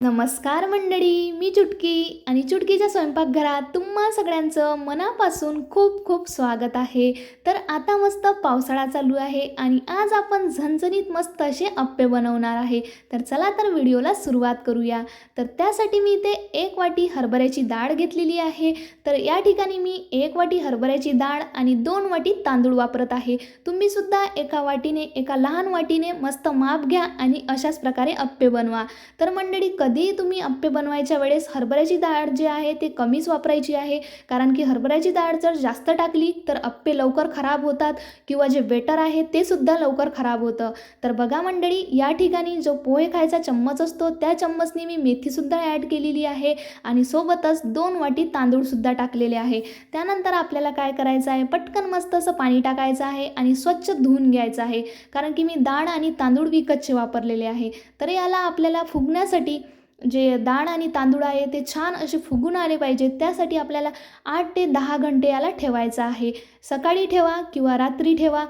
नमस्कार मंडळी मी चुटकी आणि चुटकीच्या स्वयंपाकघरात तुम्हा सगळ्यांचं मनापासून खूप खूप स्वागत आहे. तर आता मस्त पावसाळा चालू आहे आणि आज आपण झणझणीत मस्त असे अप्पे बनवणार आहे. तर चला तर व्हिडिओला सुरुवात करूया. तर त्यासाठी मी इथे एक वाटी हरभऱ्याची डाळ घेतलेली आहे. तर या ठिकाणी मी एक वाटी हरभऱ्याची डाळ आणि दोन वाटी तांदूळ वापरत आहे. तुम्हीसुद्धा एका वाटीने एका लहान वाटीने मस्त माप घ्या आणि अशाच प्रकारे अप्पे बनवा. तर मंडळी कधीही तुम्ही अप्पे बनवायच्या वेळेस हरभऱ्याची डाळ जी आहे ते कमीच वापरायची आहे? कारण की हरभऱ्याची डाळ जर जास्त टाकली तर अप्पे लवकर खराब होतात किंवा जे बेटर आहे ते सुद्धा लवकर खराब होतं. तर बघा मंडळी या ठिकाणी जो पोहे खायचा चम्मच असतो त्या चम्मचनी मी मेथीसुद्धा ॲड केलेली आहे आणि सोबतच दोन वाटी तांदूळसुद्धा टाकलेले आहे. त्यानंतर आपल्याला काय करायचं आहे? पटकन मस्त असं पाणी टाकायचं आहे आणि स्वच्छ धुवून घ्यायचं आहे. कारण की मी डाळ आणि तांदूळ विकतचे वापरलेले आहे. तर याला आपल्याला फुगण्यासाठी जे डाळ आणि तांदूळ आहे ते छान असे फुगून आले पाहिजेत त्यासाठी आपल्याला आठ ते दहा घंटे याला ठेवायचं आहे. सकाळी ठेवा किंवा रात्री ठेवा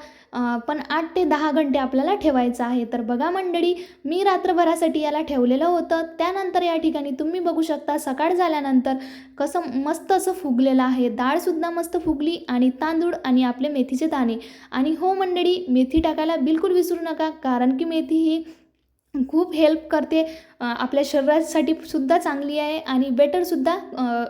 पण आठ ते दहा घंटे आपल्याला ठेवायचं आहे. तर बघा मंडळी मी रात्रभरासाठी याला ठेवलेलं होतं. त्यानंतर या ठिकाणी तुम्ही बघू शकता सकाळ झाल्यानंतर कसं मस्त असं फुगलेलं आहे. डाळसुद्धा मस्त फुगली आणि तांदूळ आणि आपले मेथीचे दाणे. आणि हो मंडळी मेथी टाकायला बिलकुल विसरू नका कारण की मेथी ही खूप हेल्प करते. आपल्या शरीरासाठी सुद्धा चांगली आहे आणि बेटरसुद्धा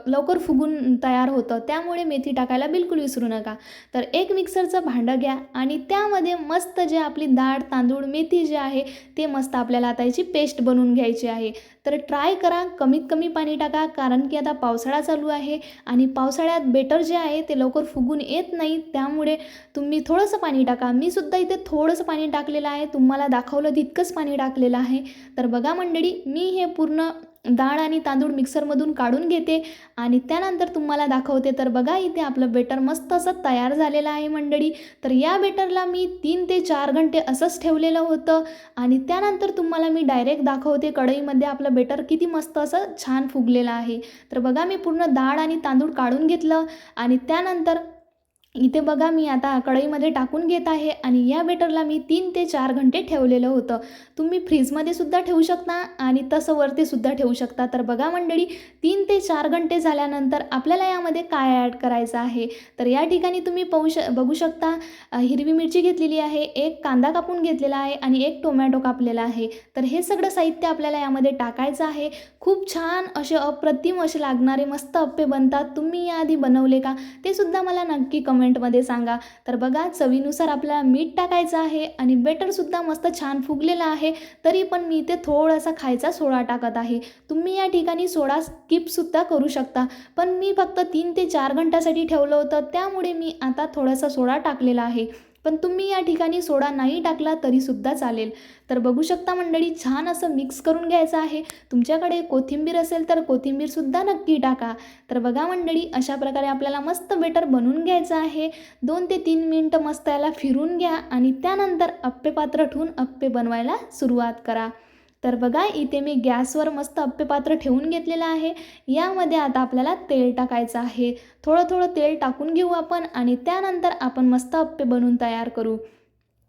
लवकर फुगून तयार होतं. त्यामुळे मेथी टाकायला बिलकुल विसरू नका. तर एक मिक्सरचं भांडं घ्या आणि त्यामध्ये मस्त जे आपली डाळ तांदूळ मेथी जे आहे ते मस्त आपल्याला आता याची पेस्ट बनवून घ्यायची आहे. तर ट्राय करा कमीत कमी पाणी टाका कारण की आता पावसाळा चालू आहे आणि पावसाळ्यात बेटर जे आहे ते लवकर फुगून येत नाही. त्यामुळे तुम्ही थोडंसं पाणी टाका. मी सुद्धा इथे थोडंसं पाणी टाकलेलं आहे. तुम्हाला दाखवलं तितकंच पाणी टाकलेलं आहे. तर बघा मंडळी मी हे पूर्ण डाळ आणि तांदूळ मिक्सरमधून काढून घेते आणि त्यानंतर तुम्हाला दाखवते. तर बघा इथे आपलं बेटर मस्त असं तयार झालेलं आहे मंडळी. तर या बेटरला मी तीन ते चार घंटे असंच ठेवलेलं होतं आणि त्यानंतर तुम्हाला मी डायरेक्ट दाखवते कढईमध्ये आपलं बेटर किती मस्त असं छान फुगलेलं आहे. तर बघा मी पूर्ण डाळ आणि तांदूळ काढून घेतलं आणि त्यानंतर इथे बघा मी आता कढईमध्ये टाकून घेत आहे आणि या बेटरला मी तीन ते चार घंटे ठेवलेलं होतं. तुम्ही फ्रीजमध्ये सुद्धा ठेवू शकता आणि तसं वरती सुद्धा ठेवू शकता. तर बघा मंडळी तीन ते चार घंटे झाल्यानंतर आपल्याला यामध्ये काय ॲड करायचं आहे? तर या ठिकाणी तुम्ही पाहू श बघू शकता हिरवी मिरची घेतलेली आहे एक कांदा कापून घेतलेला आहे आणि एक टोमॅटो कापलेला आहे. तर हे सगळं साहित्य आपल्याला यामध्ये टाकायचं आहे. खूप छान असे अप्रतिम असे लागणारे मस्त अप्पे बनतात. तुम्ही याआधी बनवले का? ते सुद्धा मला नक्की कम कमेंटमध्ये सांगा. तर बघा चवीनुसार आपल्याला मीठ टाकायचं आहे आणि बेटरसुद्धा मस्त छान फुगलेलं आहे तरी पण मी इथे थोडासा खायचा सोडा टाकत आहे. तुम्ही या ठिकाणी सोडा स्किपसुद्धा करू शकता. पण मी फक्त तीन ते चार घंट्यासाठी ठेवलं होतं त्यामुळे मी आता थोडासा सोडा टाकलेला आहे. पण तुम्ही या ठिकाणी सोडा नाही टाकला तरीसुद्धा चालेल. तर बघू शकता मंडळी छान असं मिक्स करून घ्यायचं आहे. तुमच्याकडे कोथिंबीर असेल तर कोथिंबीरसुद्धा नक्की टाका. तर बघा मंडळी अशा प्रकारे आपल्याला मस्त बेटर बनवून घ्यायचं आहे. दोन ते तीन मिनटं मस्त याला फिरून घ्या आणि त्यानंतर अप्पे पात्र ठेवून अप्पे बनवायला सुरुवात करा. तर बघा इथे मी गॅसवर मस्त अप्पेपात्र ठेवून घेतलेलं आहे. यामध्ये आता आपल्याला तेल टाकायचं आहे. थोडं थोडं तेल टाकून घेऊ आपण आणि त्यानंतर आपण मस्त अप्पे बनवून तयार करू.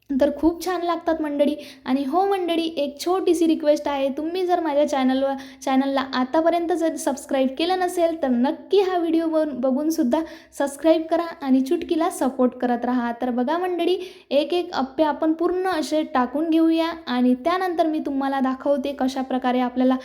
तर खूप छान लागतात मंडळी. आणि हो मंडळी एक छोटीशी रिक्वेस्ट आहे. तुम्ही जर माझ्या चॅनलवर चॅनलला आतापर्यंत जर सबस्क्राईब केलं नसेल तर नक्की हा व्हिडिओ बन बघूनसुद्धा सबस्क्राईब करा आणि चुटकीला सपोर्ट करत राहा. तर बघा मंडळी एक एक अप्पे आपण पूर्ण असे टाकून घेऊया आणि त्यानंतर मी तुम्हाला दाखवते कशा प्रकारे आपल्याला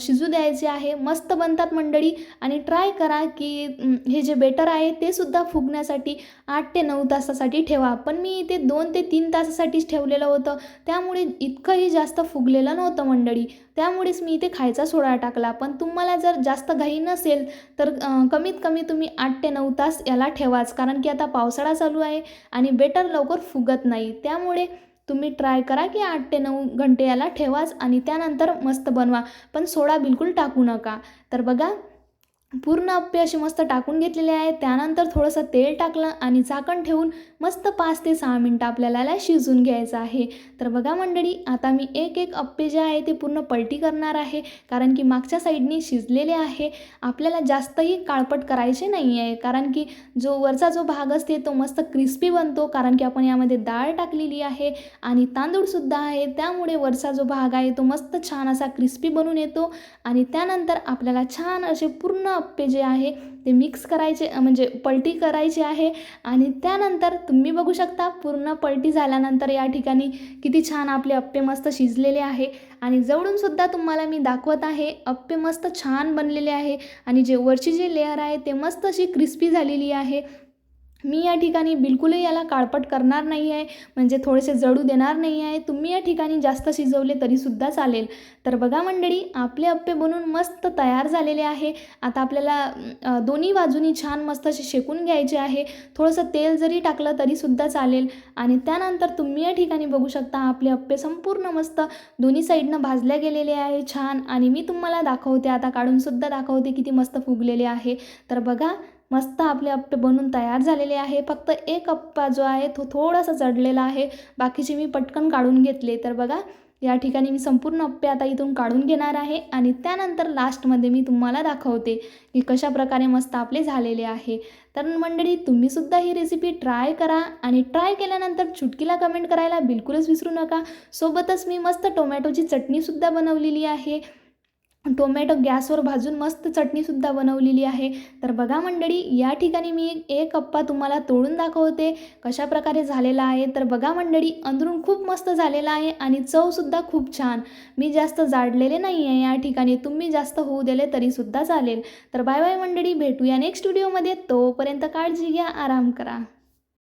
शिजू द्यायचे आहे. मस्त बनतात मंडळी आणि ट्राय करा की हे जे बेटर आहे ते सुद्धा फुगण्यासाठी आठ ते नऊ तासासाठी ठेवा. पण मी इथे दोन ते तीन तास तासासाठीच ठेवलेलं होतं. त्यामुळे इतकंही जास्त फुगलेलं नव्हतं मंडळी. त्यामुळेच मी इथे खायचा सोडा टाकला. पण तुम्हाला जर जास्त घाई नसेल तर कमीत कमी तुम्ही आठ ते नऊ तास याला ठेवाच. कारण की आता पावसाळा चालू आहे आणि बेटर लवकर फुगत नाही. त्यामुळे तुम्ही ट्राय करा की आठ ते नऊ घंटे याला ठेवाच आणि त्यानंतर मस्त बनवा. पण सोडा बिलकुल टाकू नका. तर बघा पूर्ण अप्पे असे मस्त टाकून घेतलेले आहे. त्यानंतर थोडंसं तेल टाकलं आणि झाकण ठेवून मस्त पाच ते सहा मिनटं आपल्याला शिजून घ्यायचं आहे. तर बघा मंडळी आता मी एक एक अप्पे जे आहे ते पूर्ण पलटी करणार आहे. कारण की मागच्या साईडनी शिजलेले आहे. आपल्याला जास्तही काळपट करायचे नाही आहे कारण की जो वरचा जो भाग असते तो मस्त क्रिस्पी बनतो. कारण की आपण यामध्ये डाळ टाकलेली आहे आणि तांदूळसुद्धा आहे. त्यामुळे वरचा जो भाग आहे तो मस्त छान असा क्रिस्पी बनून येतो. आणि त्यानंतर आपल्याला छान असे पूर्ण अप्पे जे आहे ते मिक्स करायचे म्हणजे पलटी करायची आहे आणि त्यानंतर तुम्ही बघू शकता पूर्ण पलटी झाल्यानंतर या ठिकाणी किती छान आपले अप्पे मस्त शिजलेले आहे आणि जवळूनसुद्धा तुम्हाला मी दाखवत आहे अप्पे मस्त छान बनलेले आहे आणि जे वरची जी लेअर आहे ते मस्त अशी क्रिस्पी झालेली आहे. मी या ठिकाणी बिलकुलही याला काळपट करणार नाही आहे म्हणजे थोडेसे जळू देणार नाही आहे. तुम्ही या ठिकाणी जास्त शिजवले तरीसुद्धा चालेल. तर बघा मंडळी आपले अप्पे बनवून मस्त तयार झालेले आहे. आता आपल्याला दोन्ही बाजूनी छान मस्त असे शेकून घ्यायचे आहे. थोडंसं तेल जरी टाकलं तरीसुद्धा चालेल. आणि त्यानंतर तुम्ही या ठिकाणी बघू शकता आपले अप्पे संपूर्ण मस्त दोन्ही साईडनं भाजल्या गेलेले आहे छान. आणि मी तुम्हाला दाखवते आता काढूनसुद्धा दाखवते किती मस्त फुगलेले आहे. तर बघा मस्त आपले अप्पे बनून तयार झालेले आहे. फक्त एक अप्पा जो आहे तो थोडासा जडलेला आहे. बाकीचे मी पटकन काढून घेतले. तर बघा या ठिकाणी मी संपूर्ण अप्पे आता इथून काढून घेणार आहे. आणि त्यानंतर लास्टमध्ये मी तुम्हाला दाखवते की कशा प्रकारे मस्त आपले झालेले आहे. तर मंडळी तुम्हीसुद्धा ही रेसिपी ट्राय करा आणि ट्राय केल्यानंतर चुटकीला कमेंट करायला बिलकुलच विसरू नका. सोबतच मी मस्त टोमॅटोची चटणीसुद्धा बनवलेली आहे. टोमॅटो गॅसवर भाजून मस्त चटणीसुद्धा बनवलेली आहे. तर बघा मंडळी या ठिकाणी मी एक अप्पा तुम्हाला तोडून दाखवते कशा प्रकारे झालेला आहे. तर बघा मंडळी अंदरून खूप मस्त झालेला आहे आणि चवसुद्धा खूप छान. मी जास्त जाडलेले नाही आहे या ठिकाणी तुम्ही जास्त होऊ दिले तरीसुद्धा चालेल. तर बाय बाय मंडळी भेटूया नेक्स्ट व्हिडिओमध्ये तोपर्यंत काळजी घ्या आराम करा.